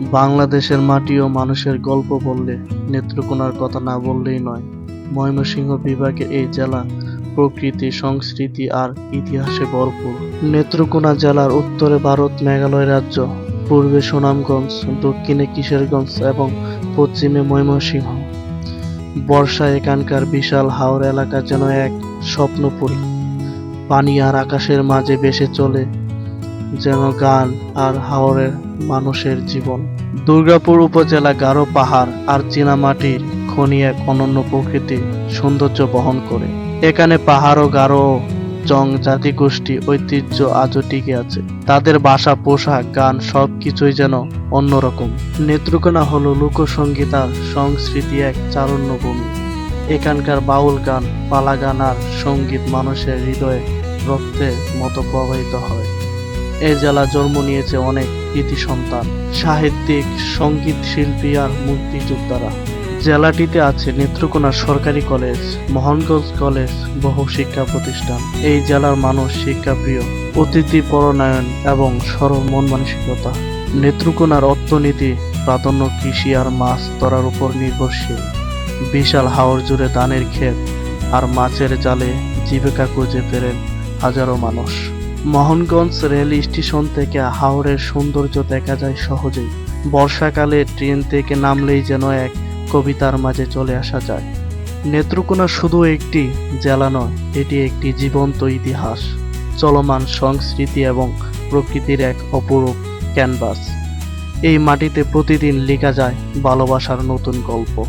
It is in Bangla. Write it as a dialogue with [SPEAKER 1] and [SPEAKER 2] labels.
[SPEAKER 1] বাংলাদেশের মাটি ও মানুষের গল্প বললে নেত্রকোনার কথা না বললেই নয়। ময়মনসিংহ বিভাগের এই জেলা প্রকৃতি, সংস্কৃতি আর ইতিহাসে ভরপুর। নেত্রকোনা জেলার উত্তরে ভারত, মেঘালয় রাজ্য, পূর্বে সুনামগঞ্জ, দক্ষিণে কিশোরগঞ্জ এবং পশ্চিমে ময়মনসিংহ। বর্ষায় এখানকার বিশাল হাওর এলাকা যেন এক স্বপ্নপুরী। পানি আর আকাশের মাঝে ভেসে চলে যেন গান আর হাওরের মানুষের জীবন। দুর্গাপুর উপজেলা গারো পাহাড় আর চীনামাটির খনি এক অনন্য প্রকৃতি সৌন্দর্য বহন করে। এখানে পাহাড় ও গারো জং জাতিগোষ্ঠী ঐতিহ্য আজও টিকে আছে। তাদের ভাষা পোশাক, গান সব কিছুই যেন অন্যরকম। নেত্রকোনা হলো লোকসঙ্গীত আর সংস্কৃতি এক চারণ্য ভূমি এখানকার বাউল গান পালা গান আর সংগীত মানুষের হৃদয়ে রক্তের মতো প্রবাহিত হয়। এই জেলা জন্ম নিয়েছে অনেক কৃতি সন্তান, সাহিত্যিক, সংগীত শিল্পী আর মুক্তিযোদ্ধারা। জেলাটিতে আছে নেত্রকোনা সরকারি কলেজ, মোহনগঞ্জ কলেজ, বহু শিক্ষা প্রতিষ্ঠান। এই জেলার মানুষ শিক্ষাপ্রিয়, অতিথি পরনায়ন এবং সরল মন মানসিকতা। নেত্রকোনার অর্থনীতি, প্রাধান্য কৃষি আর মাছ ধরার উপর নির্ভরশীল। বিশাল হাওর জুড়ে ধানের ক্ষেত আর মাছের জালে জীবিকা খুঁজে ফেরেন হাজারো মানুষ। মোহনগঞ্জ রেল স্টেশন থেকে হাওড়ের সৌন্দর্য দেখা যায় সহজেই। বর্ষাকালে ট্রেন থেকে নামলেই যেন এক কবিতার মাঝে চলে আসা যায়। নেত্রকোনা শুধু একটি জেলা নয়, এটি একটি জীবন্ত ইতিহাস, চলমান সংস্কৃতি এবং প্রকৃতির এক অপরূপ ক্যানভাস। এই মাটিতে প্রতিদিন লেখা যায় ভালোবাসার নতুন গল্প।